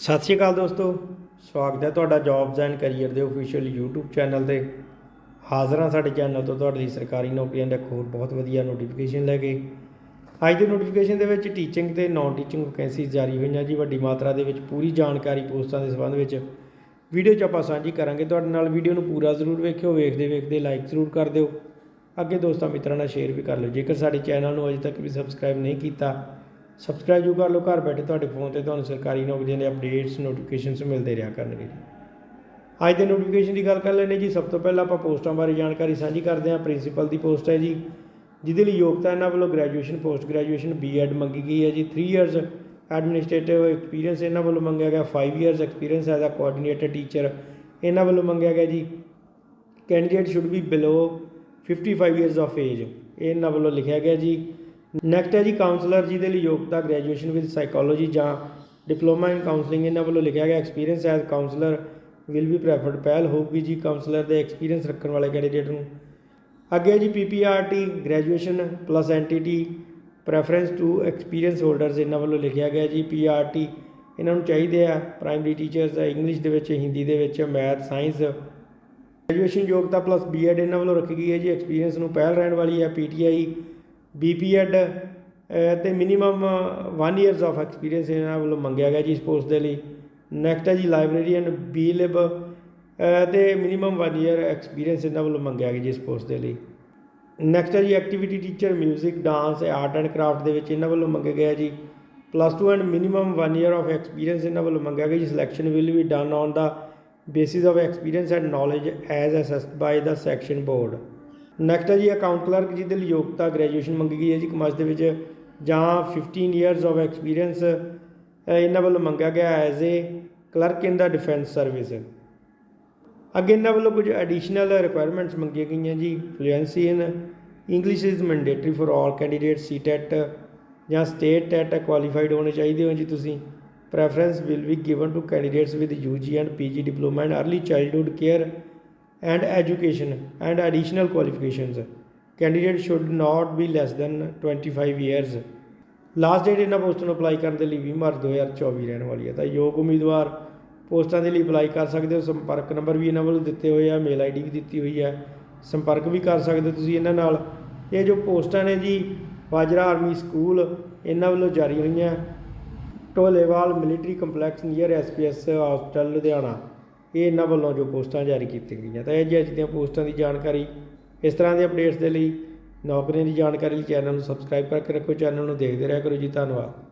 ਸਤਿ ਸ਼੍ਰੀ ਅਕਾਲ ਦੋਸਤੋ, ਸਵਾਗਤ ਹੈ ਤੁਹਾਡਾ ਜੌਬਸ ਐਂਡ ਕੈਰੀਅਰ ਦੇ ਅਫੀਸ਼ੀਅਲ YouTube ਚੈਨਲ ਤੇ। ਹਾਜ਼ਰ ਹਾਂ ਸਾਡੇ ਚੈਨਲ ਤੋਂ, ਤੁਹਾਡੇ ਲਈ ਸਰਕਾਰੀ ਨੌਕਰੀਆਂ ਦਾ ਇੱਕ ਹੋਰ ਬਹੁਤ ਵਧੀਆ ਨੋਟੀਫਿਕੇਸ਼ਨ ਲੈ ਕੇ। ਅੱਜ ਦੇ ਨੋਟੀਫਿਕੇਸ਼ਨ ਦੇ ਵਿੱਚ ਟੀਚਿੰਗ ਤੇ ਨਾਨ ਟੀਚਿੰਗ ਵੈਕੈਂਸੀਜ਼ ਜਾਰੀ ਹੋਈਆਂ ਜੀ, ਵੱਡੀ ਮਾਤਰਾ ਦੇ ਵਿੱਚ ਪੂਰੀ ਜਾਣਕਾਰੀ ਪੋਸਟਾਂ ਦੇ ਸੰਬੰਧ ਵਿੱਚ। ਵੀਡੀਓ 'ਚ ਆਪਾਂ ਸਾਂਝੀ ਕਰਾਂਗੇ ਤੁਹਾਡੇ ਨਾਲ ਵੀਡੀਓ ਨੂੰ ਪੂਰਾ ਜ਼ਰੂਰ ਵੇਖਿਓ, ਵੇਖਦੇ ਵੇਖਦੇ ਲਾਈਕ ਜ਼ਰੂਰ ਕਰ ਦਿਓ। ਅੱਗੇ ਦੋਸਤਾਂ ਮਿੱਤਰਾਂ ਨਾਲ ਸ਼ੇਅਰ ਵੀ ਕਰ ਲਿਓ। ਜੇਕਰ ਸਾਡੇ ਚੈਨਲ ਨੂੰ ਅਜੇ ਤੱਕ ਵੀ ਸਬਸਕ੍ਰਾਈਬ ਨਹੀਂ ਕੀਤਾ ਸਬਸਕ੍ਰਾਈਬ ਜੋ ਕਰ ਲਓ, ਘਰ ਬੈਠੇ ਤੁਹਾਡੇ ਫੋਨ ਤੇ ਤੁਹਾਨੂੰ ਸਰਕਾਰੀ ਨੌਕਰੀਆਂ ਦੇ ਅਪਡੇਟਸ ਨੋਟੀਫਿਕੇਸ਼ਨਸ ਮਿਲਦੇ ਰਿਹਾ ਕਰਨਗੇ ਜੀ। ਅੱਜ ਦੇ ਨੋਟੀਫਿਕੇਸ਼ਨ ਦੀ ਗੱਲ ਕਰ ਲੈਣੇ ਜੀ। ਸਭ ਤੋਂ ਪਹਿਲਾਂ ਆਪਾਂ ਪੋਸਟਾਂ ਬਾਰੇ ਜਾਣਕਾਰੀ ਸਾਂਝੀ ਕਰਦੇ ਹਾਂ। ਪ੍ਰਿੰਸੀਪਲ ਦੀ ਪੋਸਟ ਹੈ ਜੀ। ਜਿਹਦੇ ਲਈ ਯੋਗਤਾ ਇਹਨਾਂ ਵੱਲੋਂ ਗ੍ਰੈਜੂਏਸ਼ਨ ਪੋਸਟ ਗ੍ਰੈਜੂਏਸ਼ਨ ਬੀਐਡ ਮੰਗੀ ਗਈ ਹੈ ਜੀ। 3 ਇਅਰਸ ਐਡਮਿਨਿਸਟ੍ਰੇਟਿਵ ਐਕਸਪੀਰੀਅੰਸ ਇਹਨਾਂ ਵੱਲੋਂ ਮੰਗਿਆ ਗਿਆ। 5 years experience as a coordinator teacher ਇਹਨਾਂ ਵੱਲੋਂ ਮੰਗਿਆ ਗਿਆ ਜੀ। Candidate should be below 55 years of age ਇਹਨਾਂ ਵੱਲੋਂ ਲਿਖਿਆ ਗਿਆ ਜੀ। ਨੈਕਸਟ ਹੈ ਜੀ ਕਾਉਂਸਲਰ ਦੇ ਲਈ ਯੋਗਤਾ ਗ੍ਰੈਜੂਏਸ਼ਨ ਵਿਦ ਸਾਈਕੋਲੋਜੀ ਜਾਂ ਡਿਪਲੋਮਾ ਇਨ ਕਾਉਂਸਲਿੰਗ ਇਹਨਾਂ ਵੱਲੋਂ ਲਿਖਿਆ ਗਿਆ experience as counsellor will be preferred ਪਹਿਲ। ਹੋਊਗੀ ਜੀ ਕਾਉਂਸਲਰ ਦੇ ਐਕਸਪੀਰੀਅੰਸ ਰੱਖਣ ਵਾਲੇ ਕੈਂਡੀਡੇਟ ਨੂੰ। ਅੱਗੇ ਜੀ PPRT graduation plus NTT preference to experience holders ਇਹਨਾਂ ਵੱਲੋਂ ਲਿਖਿਆ ਗਿਆ ਜੀ ਪੀਆਰਟੀ ਇਹਨਾਂ ਨੂੰ ਚਾਹੀਦੇ ਆ ਪ੍ਰਾਇਮਰੀ ਟੀਚਰਸ ਇੰਗਲਿਸ਼ ਦੇ ਵਿੱਚ, ਹਿੰਦੀ ਦੇ ਵਿੱਚ ਮੈਥ ਸਾਇੰਸ ਗ੍ਰੈਜੂਏਸ਼ਨ ਯੋਗਤਾ ਪਲੱਸ ਬੀਐਡ ਇਹਨਾਂ ਵੱਲੋਂ ਰੱਖੀ ਗਈ ਹੈ ਜੀ। ਐਕਸਪੀਰੀਅੰਸ ਨੂੰ ਪਹਿਲ ਰਹਿਣ ਵਾਲੀ ਹੈ ਪੀਟੀਆਈ ਬੀਪੀਐਡ ਅਤੇ ਮਿਨੀਮਮ 1 ਇਅਰਸ ਆਫ ਐਕਸਪੀਰੀਅੰਸ ਇਹਨਾਂ ਵੱਲੋਂ ਮੰਗਿਆ ਗਿਆ ਜੀ ਇਸ ਪੋਸਟ ਦੇ ਲਈ। ਨੈਕਸਟ ਹੈ ਜੀ ਲਾਇਬ੍ਰੇਰੀਅਨ ਬੀਲਿਬ ਅਤੇ ਮਿਨੀਮਮ 1 ਇਅਰ ਐਕਸਪੀਰੀਅੰਸ ਇਹਨਾਂ ਵੱਲੋਂ ਮੰਗਿਆ ਗਿਆ ਜੀ ਇਸ ਪੋਸਟ ਦੇ ਲਈ। ਨੈਕਸਟ ਹੈ ਜੀ activity teacher 뮤직 dance art and craft ਦੇ ਵਿੱਚ ਇਹਨਾਂ ਵੱਲੋਂ ਮੰਗਿਆ ਗਿਆ ਜੀ। Plus 2 and minimum 1 year of experience ਇਹਨਾਂ ਵੱਲੋਂ ਮੰਗਿਆ ਗਿਆ ਜੀ। Selection will be done on the basis of experience and knowledge as assessed by the section board next ਹੈ ਜੀ ਅਕਾਊਂਟ ਕਲਰਕ ਜਿਹਦੇ ਲਈ ਯੋਗਤਾ ਗ੍ਰੈਜੂਏਸ਼ਨ ਮੰਗੀ ਗਈ ਹੈ ਜੀ ਕਮਰਸ ਦੇ ਵਿੱਚ, ਜਾਂ 15 ਇਅਰਸ ਆਫ ਐਕਸਪੀਰੀਅੰਸ ਇਹਨਾਂ ਵੱਲੋਂ ਮੰਗਿਆ ਗਿਆ as a clerk in the defence service ਅੱਗੇ ਇਹਨਾਂ ਵੱਲੋਂ ਕੁਝ ਐਡੀਸ਼ਨਲ ਰਿਕੁਆਇਰਮੈਂਟਸ ਮੰਗੀਆਂ ਗਈਆਂ ਜੀ fluency in English is mandatory for all candidate CTET ਜਾਂ ਸਟੇਟ ਟੈਟ ਕੁਆਲੀਫਾਈਡ ਹੋਣੇ ਚਾਹੀਦੇ ਹੋ ਜੀ ਤੁਸੀਂ। Preference will be given to candidates with UG and PG diploma and early childhood care and education and additional qualifications. Candidate should not be less than 25 years. Last date ਇਹਨਾਂ ਪੋਸਟਾਂ ਨੂੰ apply ਕਰਨ ਦੇ ਲਈ 20 ਮਾਰਚ 2024 ਰਹਿਣ ਵਾਲੀ ਹੈ। ਤਾਂ ਯੋਗ ਉਮੀਦਵਾਰ ਪੋਸਟਾਂ ਦੇ ਲਈ ਅਪਲਾਈ ਕਰ ਸਕਦੇ ਹੋ। ਸੰਪਰਕ ਨੰਬਰ ਵੀ ਇਹਨਾਂ ਵੱਲੋਂ ਦਿੱਤੇ ਹੋਏ ਆ। ਮੇਲ ਆਈਡੀ ਵੀ ਦਿੱਤੀ ਹੋਈ ਹੈ। ਸੰਪਰਕ ਵੀ ਕਰ ਸਕਦੇ ਹੋ ਤੁਸੀਂ ਇਹਨਾਂ ਨਾਲ। ਇਹ ਜੋ ਪੋਸਟਾਂ ਨੇ ਜੀ, ਬਾਜਰਾ ਆਰਮੀ ਸਕੂਲ ਇਹਨਾਂ ਵੱਲੋਂ ਜਾਰੀ ਹੋਈਆਂ। Dholewal military complex near SPS ਹਸਪਤਾਲ ਲੁਧਿਆਣਾ। ਇਹ ਇਹਨਾਂ ਵੱਲੋਂ ਜੋ ਪੋਸਟਾਂ ਜਾਰੀ ਕੀਤੀਆਂ ਗਈਆਂ ਤਾਂ ਇਹ ਜਿਹੇ ਅੱਜ ਦੀਆਂ ਪੋਸਟਾਂ ਦੀ ਜਾਣਕਾਰੀ, ਇਸ ਤਰ੍ਹਾਂ ਦੇ ਅਪਡੇਟਸ ਦੇ ਲਈ ਨੌਕਰੀਆਂ ਦੀ ਜਾਣਕਾਰੀ ਲਈ ਚੈਨਲ ਨੂੰ ਸਬਸਕ੍ਰਾਈਬ ਕਰਕੇ ਰੱਖੋ, ਚੈਨਲ ਨੂੰ ਦੇਖਦੇ ਰਿਹਾ ਕਰੋ ਜੀ, ਧੰਨਵਾਦ।